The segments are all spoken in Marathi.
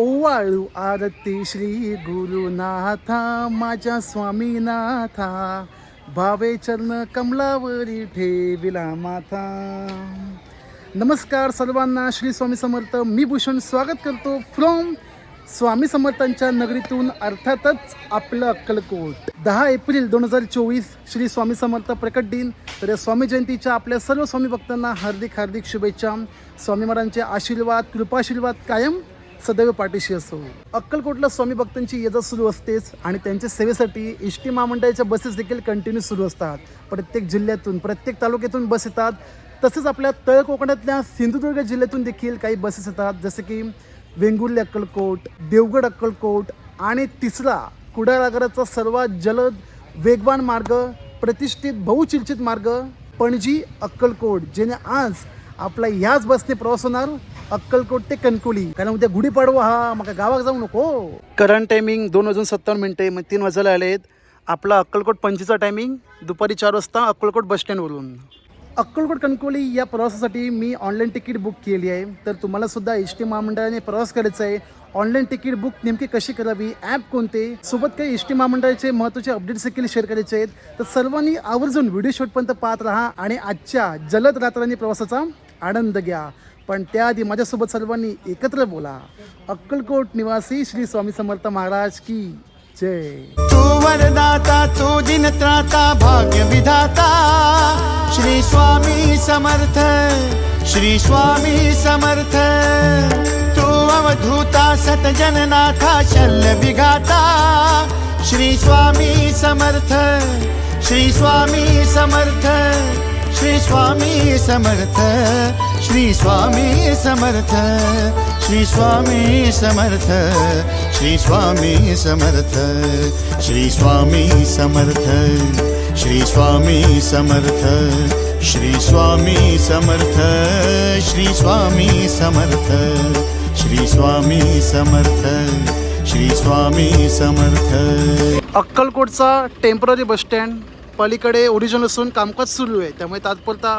ओवाळू आरती श्री गुरुनाथा माझ्या स्वामीनाथा. भावे चरण कमलावरी ठेविला माथा. नमस्कार सर्वांना श्री स्वामी समर्थ. मी भूषण स्वागत करतो फ्रॉम स्वामी समर्थांच्या नगरीतून अर्थातच आपलं अक्कलकोट. दहा एप्रिल दोन हजार चोवीस श्री स्वामी समर्थ प्रकट दिन. तर या स्वामी जयंतीच्या आपल्या सर्व स्वामी भक्तांना हार्दिक हार्दिक शुभेच्छा. स्वामी महाराजांचे आशीर्वाद कृपाशीर्वाद कायम सदैव पाठीशी असो. अक्कलकोटला स्वामी भक्तांची येजा सुरू असतेच आणि त्यांच्या सेवेसाठी एस टी महामंडळाच्या बसेस देखील कंटिन्यू सुरू असतात. प्रत्येक जिल्ह्यातून प्रत्येक तालुक्यातून बस येतात. तसेच आपल्या तळ कोकणातल्या सिंधुदुर्ग जिल्ह्यातून देखील काही बसेस येतात. जसे की वेंगुर्ले अक्कलकोट देवगड अक्कलकोट आणि तिसरा कुडाळागराचा सर्वात जलद वेगवान मार्ग प्रतिष्ठित बहुचर्चित मार्ग पणजी अक्कलकोट ज्याने आज आपला ह्याच बसने प्रवास होणार अक्कलकोट ते कणकोली. कारण उद्या गुढीपाडवा हा मग गावात जाऊ नको. करंट टायमिंग दोन वाजून सत्तावन्न मिनिटे मग तीन वाजायला आलेत. आपला अक्कलकोट पंचीचा टायमिंग दुपारी चार वाजता अक्कलकोट बस स्टँडवरून अक्कलकोट कणकोली या प्रवासासाठी मी ऑनलाईन तिकीट बुक केली आहे. तर तुम्हाला सुद्धा एस टी महामंडळाने प्रवास करायचा आहे. ऑनलाईन तिकीट बुक नेमकी कशी करावी ॲप कोणते? सोबत काही एस टी महामंडळाचे महत्त्वाचे अपडेट्स देखील शेअर करायचे आहेत. तर सर्वांनी आवर्जून व्हिडिओ शूटपर्यंत पाहत राहा आणि आजच्या जलद रात्रांनी प्रवासाचा आनंद घ्या. पण त्याआधी माझ्यासोबत सर्वांनी एकत्र बोला. अक्कलकोट निवासी श्री स्वामी समर्थ महाराज की जय. तू वरदाता तू दिन त्राता भाग्य विधाता श्री स्वामी समर्थ श्री स्वामी समर्थ. तू अवधूता सतजननाथा शल्य विघाता श्री स्वामी समर्थ श्री स्वामी समर्थ. श्री स्वामी समर्थ श्री स्वामी समर्थ श्री स्वामी समर्थ श्री स्वामी समर्थ श्री स्वामी समर्थ श्री स्वामी समर्थ श्री स्वामी समर्थ श्री स्वामी समर्थ श्री स्वामी समर्थ श्री स्वामी समर्थ अक्कलकोटचा टेंपररी बस स्टँड पलीकडे ओरिजिनल असून कामकाज सुरू आहे. त्यामुळे तात्पुरता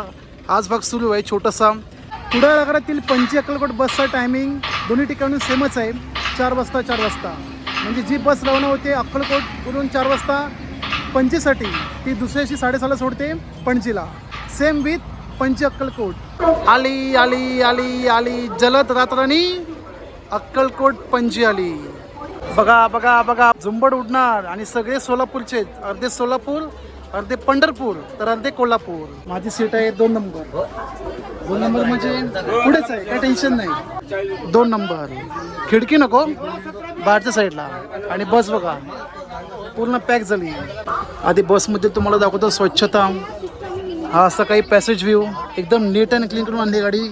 हाच भाग सुरू आहे छोटासा. कुडाळ आगारातील पंची अक्कलकोट बसचा टायमिंग दोन्ही ठिकाणी सेमच आहे. चार वाजता चार वाजता. म्हणजे जी बस रवाना होते अक्कलकोटवरून चार वाजता पंचीसाठी ती दुसऱ्याशी साडेसहाला सोडते पणजीला. सेम विथ पंची अक्कलकोट. आली आली आली आली. जलद रात्रानी अक्कलकोट पणजी आली. बघा बघा बघा. झुंबड उडणार आणि सगळे सोलापूरचे अर्धे सोलापूर अर्धे पंढरपूर तर अर्धे कोल्हापूर. माझी सीट आहे दोन नंबर. दोन नंबर म्हणजे पुढेच आहे काय टेन्शन नाही. दोन नंबर. खिडकी नको. बाहेरच्या साईडला. आणि बस बघा. पूर्ण पॅक झाली. आधी बसमध्ये तुम्हाला दाखवतो स्वच्छता. हा असा काही पॅसेज व्ह्यू एकदम नीट अँड क्लीन करून आणली गाडी.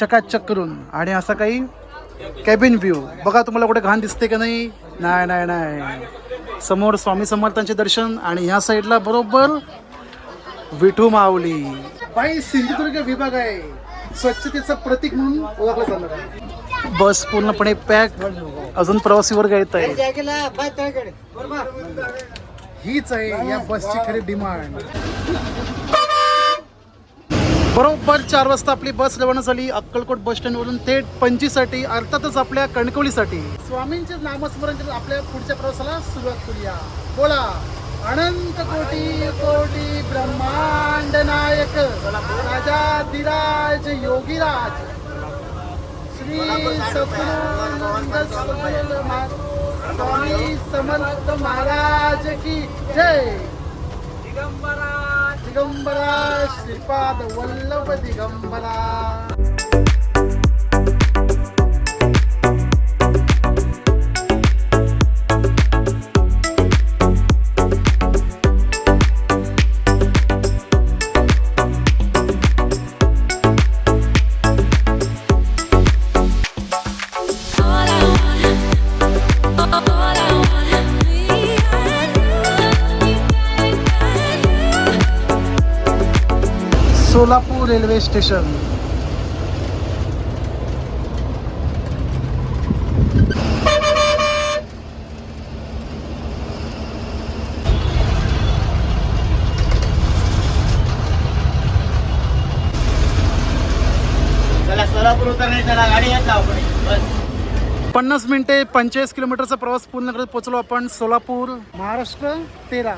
चकाचक करून. आणि असा काही कॅबिन व्ह्यू बघा तुम्हाला कुठे घाण दिसते का नाही? नाही नाही नाही. समोर स्वामी समर्थांचे दर्शन आणि ह्या साईडला बरोबर विठू माऊली. बाई सिंधुदुर्ग विभाग आहे. स्वच्छतेचं प्रतीक म्हणून ओळखलं जाणार आहे. बस पूर्णपणे पॅक. अजून प्रवासी वर्ग येत आहे हीच आहे या बसची खरी डिमांड. बरोबर चार वाजता आपली बस रवाना झाली. अक्कलकोट बस स्टँडवरून थेट पंचीसाठी अर्थातच आपल्या कणकवलीसाठी. स्वामींचे नामस्मरण करत आपल्या पुढच्या प्रवासाला सुरुवात करूया. बोला अनंत कोटी कोटी ब्रह्मांड नायक राजाधिराज योगीराज. श्री स्वामी समर्थ महाराज की जय. दिगंबरा दिगंबरा श्रीपाद वल्लभ दिगंबरा. Railway station. पन्नास मिनिटे पंचेचाळीस किलोमीटरचा प्रवास पूर्ण करत पोहोचलो आपण सोलापूर. महाराष्ट्र तेरा.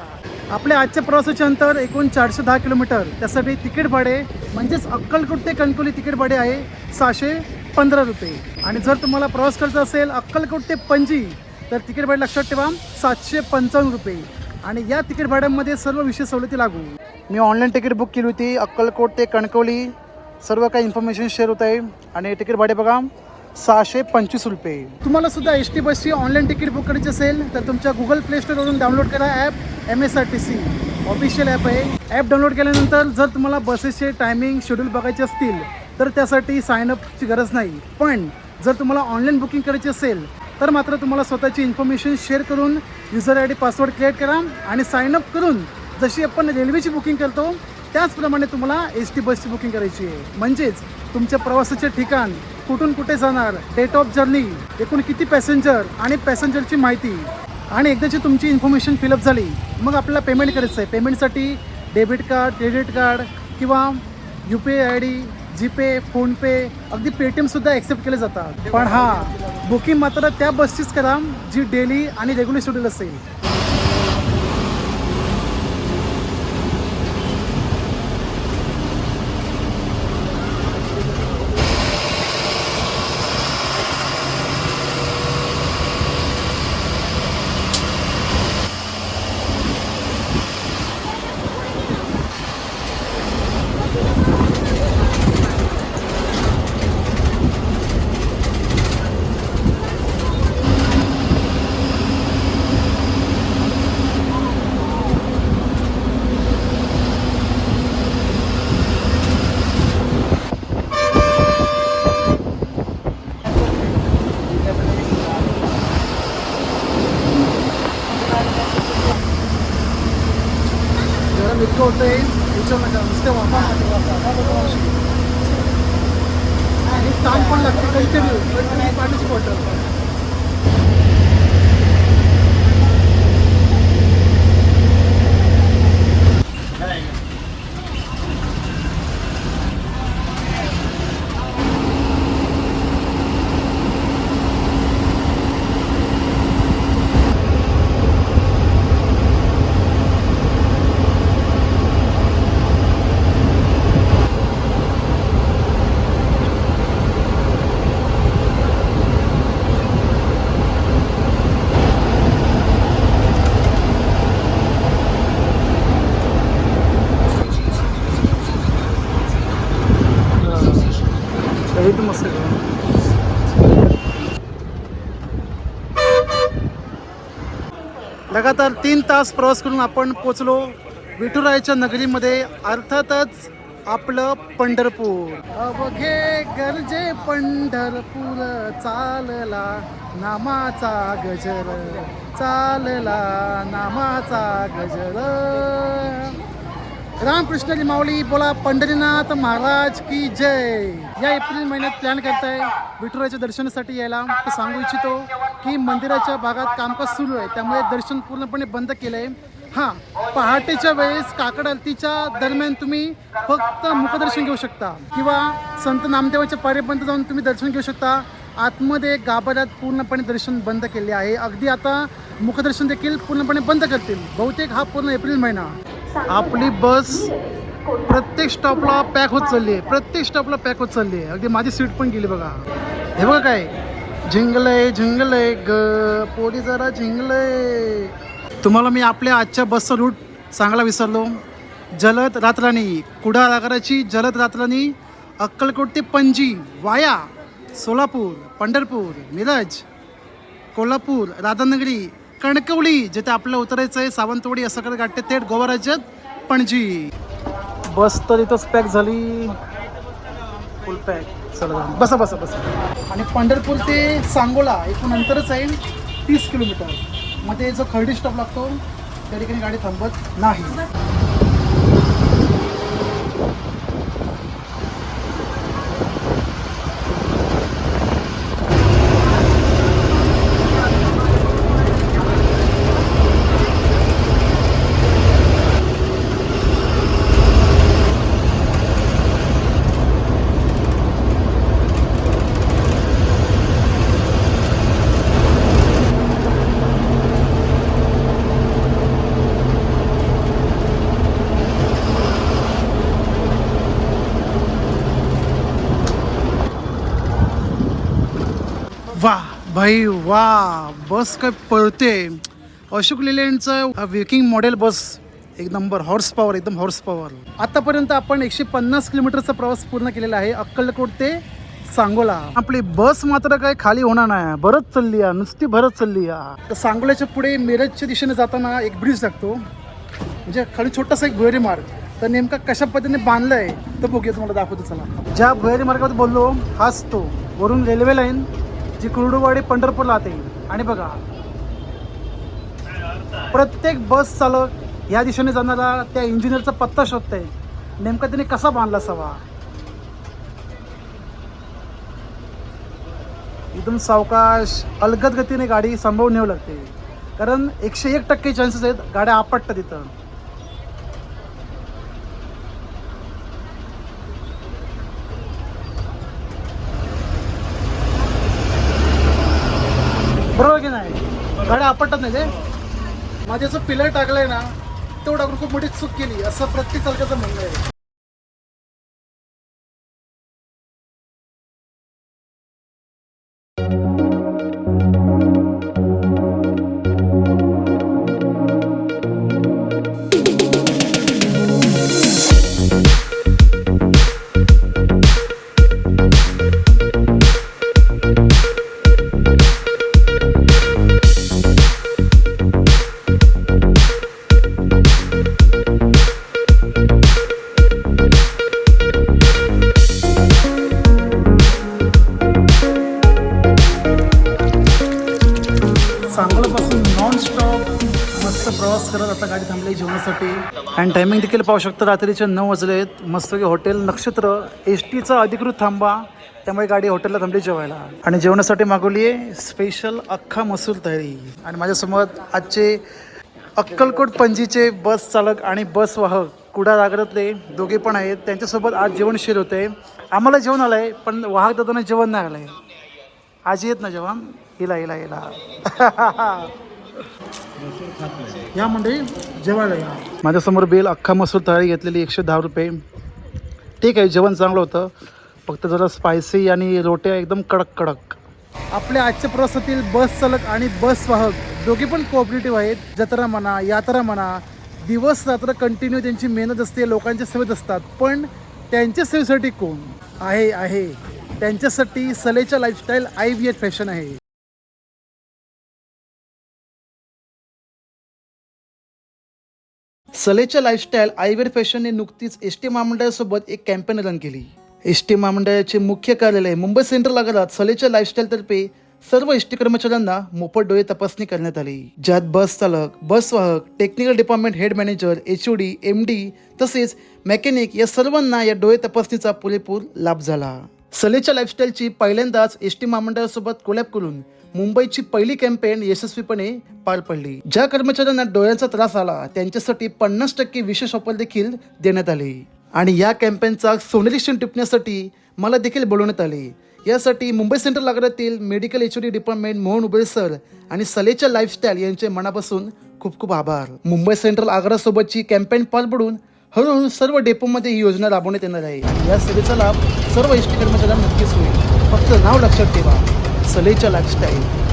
आपल्या आजच्या प्रवासाचे अंतर एकूण चारशे दहा किलोमीटर. त्यासाठी तिकीट भाडे म्हणजेच अक्कलकोट ते कणकोली तिकीट भाडे आहे सहाशे पंधरा रुपये. आणि जर तुम्हाला प्रवास करायचा असेल अक्कलकोट ते पणजी तर तिकीट भाडे लक्षात ठेवा सातशे पंचावन्न रुपये. आणि या तिकीट भाड्यामध्ये सर्व विशेष सवलती लागू. मी ऑनलाईन तिकीट बुक केली होती अक्कलकोट ते कणकवली. सर्व काही इन्फॉर्मेशन शेअर होत आहे. आणि तिकीट भाडे बघा. सहाशे पंचवीस रुपये. तुम्हाला सुद्धा एस टी बसची ऑनलाईन तिकीट बुक करायची असेल तर तुमच्या गुगल प्ले स्टोरवरून डाउनलोड करा app M S R T C official app आहे. ॲप डाउनलोड केल्यानंतर जर तुम्हाला बसेसचे टायमिंग शेड्यूल बघायचे असतील तर त्यासाठी साईनअपची गरज नाही. पण जर तुम्हाला ऑनलाईन बुकिंग करायची असेल तर मात्र तुम्हाला स्वतःची इन्फॉर्मेशन शेअर करून user I D password create करा आणि साईनअप करून जशी आपण रेल्वेची बुकिंग करतो त्याचप्रमाणे तुम्हाला एस टी बसची बुकिंग करायची आहे. म्हणजेच तुमच्या प्रवासाचे ठिकाण कुठून कुठे जाणार डेट ऑफ जर्नी एकूण किती पॅसेंजर आणि पॅसेंजरची माहिती. आणि एकदाची तुमची इन्फॉर्मेशन फिलअप झाली मग आपल्याला पेमेंट करायचं आहे. पेमेंटसाठी डेबिट कार्ड क्रेडिट कार्ड किंवा U P I I D GPay PhonePe अगदी पेटीएमसुद्धा ॲक्सेप्ट केले जातात. पण हां बुकिंग मात्र त्या बसचीच करा जी डेली आणि रेग्युलर शेड्यूल असेल. लगातार तीन तास प्रवास करून आपण पोचलो विठुरायाच्या नगरीमध्ये अर्थातच आपलं पंढरपूर. अवघे गरजे पंढरपूर चालला नामाचा गजर. चालला नामाचा गजर. रामकृष्ण माऊली बोला पंढरीनाथ महाराज की जय. या एप्रिल महिन्यात प्लॅन करताय विठुराच्या दर्शनासाठी यायला. तर सांगू इच्छितो की मंदिराच्या भागात कामकाज सुरू आहे. त्यामुळे दर्शन पूर्णपणे बंद केलं आहे हां पहाटेच्या वेळेस काकड आरतीच्या दरम्यान तुम्ही फक्त मुखदर्शन घेऊ शकता. किंवा संत नामदेवाच्या पारेपर्यंत जाऊन तुम्ही दर्शन घेऊ शकता. आतमध्ये गाभाऱ्यात पूर्णपणे दर्शन बंद केले आहे. अगदी आता मुखदर्शन देखील पूर्णपणे बंद करतील. बहुतेक हा पूर्ण एप्रिल महिना. आपली बस प्रत्येक स्टॉपला पॅक होत चालली आहे. प्रत्येक स्टॉपला पॅक होत चालली आहे. अगदी माझी सीट पण गेली बघा. हे बघा काय? झिंगलय झिंगलय. ग पोरी जरा झिंगलय. तुम्हाला मी आपल्या आजच्या बसचा रूट सांगायला विसरलो. जलद रात्रानी कुडाळ आगाराची जलद रात्रानी अक्कलकोट ते पणजी. वाया. सोलापूर. पंढरपूर. मिरज. कोल्हापूर. राधानगरी. कणकवली जिथे आपल्याला उतरायचं आहे सावंतवाडी असं करत गाठते थेट गोवा राज्यात पणजी. बस तर इथंच पॅक झाली. फुल पॅक चला बसा बसा बसा. आणि पंढरपूर ते सांगोला एकूण अंतरच आहे. तीस किलोमीटर. मध्ये जो खर्डी स्टॉप लागतो त्या ठिकाणी गाडी थांबत नाही. भाई वा बस काय पळते. अशोक लेलँडचं वेकिंग मॉडेल बस एक नंबर हॉर्स पॉवर एकदम हॉर्स पॉवर आतापर्यंत आपण एकशे पन्नास किलोमीटरचा प्रवास पूर्ण केलेला आहे अक्कलकोट ते सांगोला. आपली बस मात्र काय खाली होणार नाही. भरत चालली आहे नुसती भरत चालली आहे तर सांगोल्याच्या पुढे मिरजच्या दिशेने जाताना एक ब्रिज लागतो. म्हणजे खाली छोटासा एक भुयारी मार्ग. तर नेमका कशा पद्धतीने बांधलं आहे तर बघूया तुम्हाला दाखवतो चला. ज्या भुयारी मार्गावर बोललो हाच तो. वरून रेल्वे लाईन जी कुर्डुवाडी पंढरपूरला येईल आणि बघा प्रत्येक बस चालक या दिशेने जाणारा त्या इंजिनियरचा पत्ता शोधतंय. नेमका त्याने कसा बांधला असावा? एकदम सावकाश अलगद गतीने गाडी सांभाळून नेऊ लागते. कारण एकशे एक टक्के चान्सेस आहेत गाड्या आपटतात तिथं बरोबर की नाही गाड्या आपटत नाही ते माझे जो पिलर टाकलंय ना तेवढा आपण खूप मोठी चूक केली असं प्रत्येक चालकाचं म्हणणं आहे. पाहू शकता रात्रीचे नऊ वाजले आहेत. मस्तपैकी हॉटेल नक्षत्र एस टीचा अधिकृत थांबा. त्यामुळे गाडी हॉटेलला थांबली जेवायला. आणि जेवणासाठी मागवली आहे स्पेशल अख्खा मसूर तयारी. आणि माझ्यासमोर आजचे अक्कलकोट पणजीचे बस चालक आणि बस वाहक कुडा आग्रातले दोघे पण आहेत. त्यांच्यासोबत आज जेवण शेअर होते आम्हाला जेवण आलं आहे पण वाहक दादांना जेवण नाही आलं आहे आज येत ना जेवण हिला हिला हिला. या मंडळी जेवायला या. माझ्यासमोर बेल अख्खा मसूर थाळी घेतलेली एकशे दहा रुपये. ठीक आहे जेवण चांगलं होतं. फक्त जरा स्पायसी आणि रोट्या एकदम कडक कडक. आपल्या आजच्या प्रवासातील बस चालक आणि बस वाहक दोघे पण कोऑपरेटिव्ह आहेत. जत्रा म्हणा यात्रा म्हणा दिवस रात्र कंटिन्यू त्यांची मेहनत असते लोकांच्या सेवेत असतात. पण त्यांच्या सेवेसाठी कोण? आहे आहे. त्यांच्यासाठी सलेच्या lifestyle I V H fashion आहे. सलेच्या लाईफस्टाईल आयवेर फॅशनने नुकतीच एस टी महामंडळासोबत एक कॅम्पेन रन केली. एस टी महामंडळाचे मुख्य कार्यालय मुंबई सेंट्रल आगारात सलेच्या लाईफस्टाईलतर्फे सर्व एस टी कर्मचाऱ्यांना मोफत डोळे तपासणी करण्यात आली. ज्यात बस चालक बस वाहक technical department head manager H O D M D तसेच मेकॅनिक या सर्वांना या डोळे तपासणीचा पुरेपूर लाभ झाला. सलेच्या लाईफस्टाईलची पहिल्यांदाच एस टी महामंडळासोबत कोलॅब करून मुंबईची पहिली कॅम्पेन यशस्वीपणे पार पडली. ज्या कर्मचाऱ्यांना डोळ्यांचा त्रास आला त्यांच्यासाठी पन्नास टक्के विशेष ऑफर देखील देण्यात आली. आणि या कॅम्पेनचा सोनेरी क्षण टिपण्यासाठी मला देखील बोलवण्यात आले. यासाठी Mumbai central आगारातील medical H D department Mohan Ubale sir आणि सलेच्या लाईफस्टाईल यांचे मनापासून खूप खूप आभार. मुंबई सेंट्रल आगारासोबतची कॅम्पेन पार पडून हळूहळू सर्व डेपोमध्ये ही योजना राबवण्यात येणार आहे. या सेवेचा लाभ सर्व एस टी कर्मचाऱ्यांना नक्कीच होईल. फक्त नाव लक्षात ठेवा. सलेच्या लाईफस्टाईल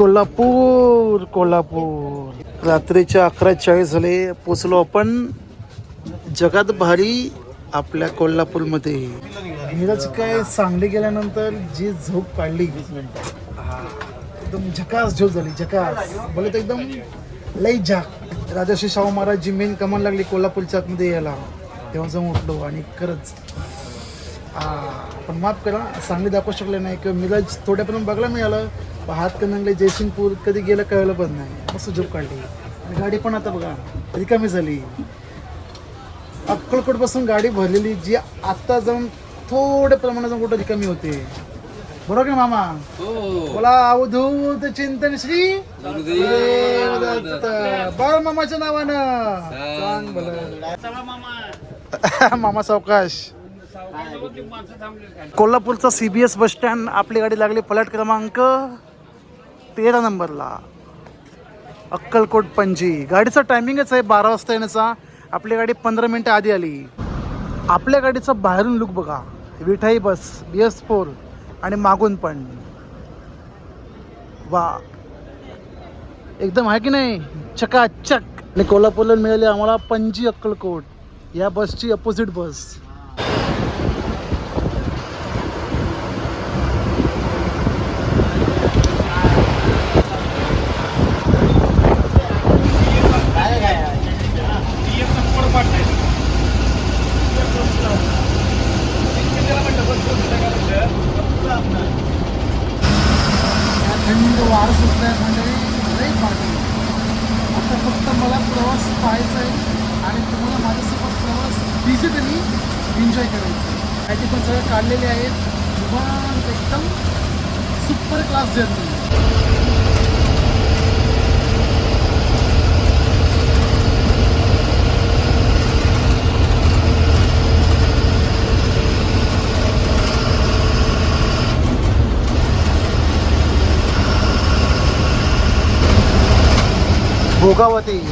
कोल्हापूर कोल्हापूर. रात्रीच्या अकरा चाळीस झाले पोचलो आपण जगात भारी आपल्या कोल्हापूरमध्ये. नीरज काय सांगली गेल्यानंतर जी झोप काढली हा, एकदम झकास झोप झाली झकास. बोले तर एकदम लई झाक. राजाश्री शाहू महाराज जी मेन कमान लागली कोल्हापूरच्या आतमध्ये यायला. तेव्हा जाऊन उठलो आणि खरंच पण माफ करा सांगली दाखवू शकले नाही किंवा मिरज थोड्यापर्यंत बघायला मिळालं हात कनंगले जयसिंगपूर कधी गेलं कळलं पण नाही. मस्त झोप काढली. आणि गाडी पण आता बघा रिकामी झाली. अक्कलकोटपासून गाडी भरलेली जी आत्ता जाऊन थोड्या प्रमाणात जाऊन कुठं रिकामी होते. बरोबर का मामा? बोला अवधूत चिंतन श्री. बाळ मामाच्या नावानं. मामा. सावकाश. कोल्हापूरचा सीबीएस बस स्टँड आपली गाडी लागली पलट क्रमांक तेरा नंबरला. अक्कलकोट पणजी. गाडीचा टायमिंगच आहे बारा वाजता येण्याचा. आपली गाडी पंधरा मिनटं आधी आली. आपल्या गाडीचा बाहेरून लुक बघा. विठाई बस बी एस फोर आणि मागून पण. वा. एकदम आहे की नाही? चकाचक. आणि कोल्हापूरला मिळाली आम्हाला पणजी अक्कलकोट. या बसची अपोजिट बस. 五个卧底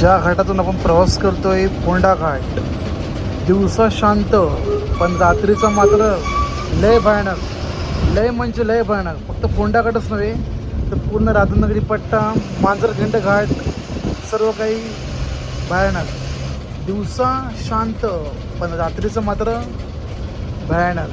ज्या घाटातून आपण प्रवास करतोय फोंडा घाट. दिवसा शांत पण रात्रीचा मात्र लय भयानक. लय म्हणजे लय भयानक. फक्त फोंडा घाटच नव्हे तर पूर्ण राधानगरी पट्टा मांजरखिंड घाट सर्व काही भयानक. दिवसा शांत पण रात्रीचं मात्र भयानक.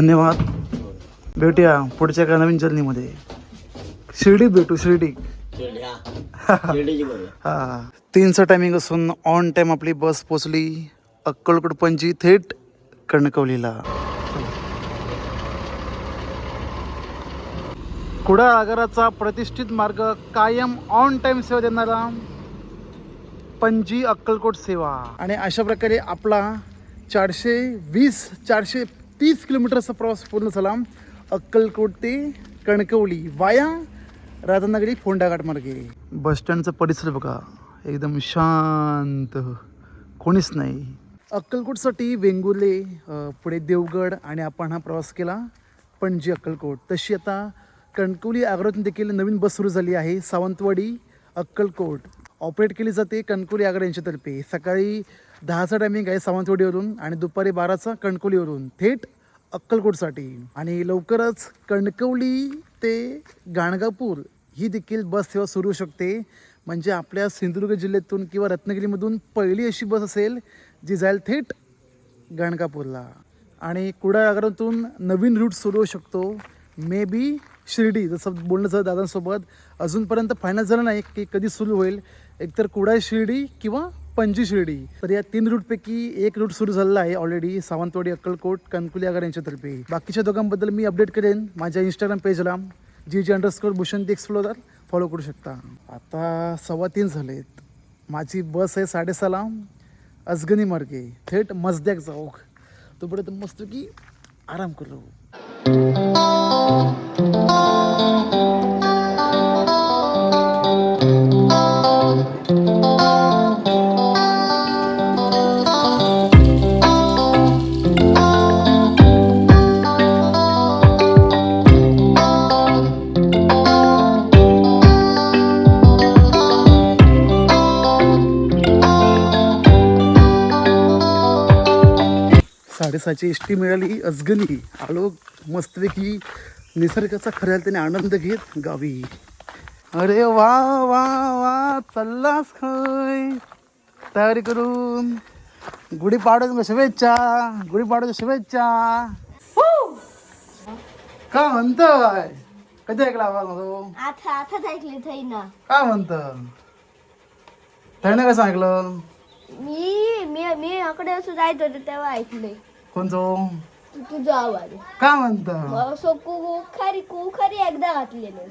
धन्यवाद. भेटूया पुढच्या एका नवीन जर्नीमध्ये शिर्डी भेटू शिर्डी. हा. तीनचं टायमिंग असून ऑन टाइम आपली बस पोचली अक्कलकोट पणजी थेट कणकवलीला. कुडाळ आगाराचा प्रतिष्ठित मार्ग कायम ऑन टाइम सेवा देणारा पणजी अक्कलकोट सेवा. आणि अशा प्रकारे आपला चारशे वीस चारशे तीस किलोमीटरचा प्रवास पूर्ण झाला. अक्कलकोट ते कणकवली वाया राधानगरी फोंडाघाट मार्गे. बस स्टँडचा परिसर बघा एकदम शांत. कोणीच नाही. अक्कलकोटसाठी वेंगुर्ले पुढे देवगड आणि आपण हा प्रवास केला. पणजी अक्कलकोट. तशी आता कणकवली आग्र्यातून देखील नवीन बस सुरू झाली आहे. सावंतवाडी अक्कलकोट. ऑपरेट केली जाते कणकवली आग्रा यांच्यातर्फे सकाळी दहाचा टायमिंग आहे सावंतवाडीवरून आणि दुपारी बाराचा कणकवलीवरून. थेट अक्कलकोटसाठी. आणि लवकरच कणकवली ते गाणगापूर ही देखील बस सेवा सुरू होऊ शकते. म्हणजे आपल्या सिंधुदुर्ग जिल्ह्यातून किंवा रत्नागिरीमधून पहिली अशी बस असेल जी जाईल थेट गाणगापूरला. आणि कुडाळागारातून नवीन रूट सुरू होऊ शकतो. मे बी शिर्डी जसं बोलणं झालं दादांसोबत. अजूनपर्यंत फायनल झालं नाही की कधी सुरू होईल. एकतर कुडाळ शिर्डी किंवा पणजी शिर्डी तर या तीन रूटपैकी एक रूट सुरू झालेला आहे ऑलरेडी सावंतवाडी अक्कलकोट कनकुली आगार यांच्यातर्फे. बाकीच्या दोघांबद्दल मी अपडेट करेन माझ्या Instagram पेजला G G underscore Bhushan explorer follow करू शकता. आता सव्वा तीन झालेत. माझी बस आहे साडेसहाला अजगनी मार्गे. थेट मजद्याक चौक तोपर्यंत मस्त की आराम करू. साडेसहाची एस टी मिळाली अजगनी आलो मस्तपैकी निसर्गाचा खऱ्या त्याने आनंद घेत गावी. अरे वा वा वा चाललास खय. तयारी करून. गुढीपाडव्याच्या शुभेच्छा गुढीपाडव्याच्या शुभेच्छा. का म्हणतोय? कधी ऐकला आवाज माझा? आता आताच ऐकली काय म्हणत? त्याने काय सांगितलं मी मी मी याकडे असं जायत होते तेव्हा ऐकले. कोणतो? तू तुझा आवाज. काय म्हणत? मग असं कुखारी कुखारी एकदा घातलेलं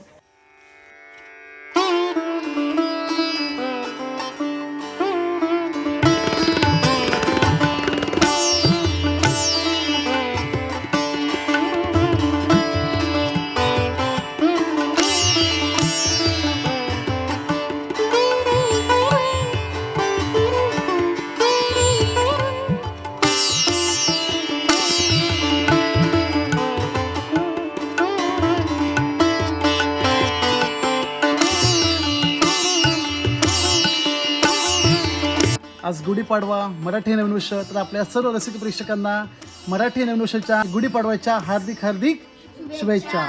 आज गुढीपाडवा मराठी नवीन वर्ष. तर आपल्या सर्व रसिक प्रेक्षकांना मराठी नवीन वर्षाच्या गुढीपाडव्याच्या हार्दिक हार्दिक शुभेच्छा.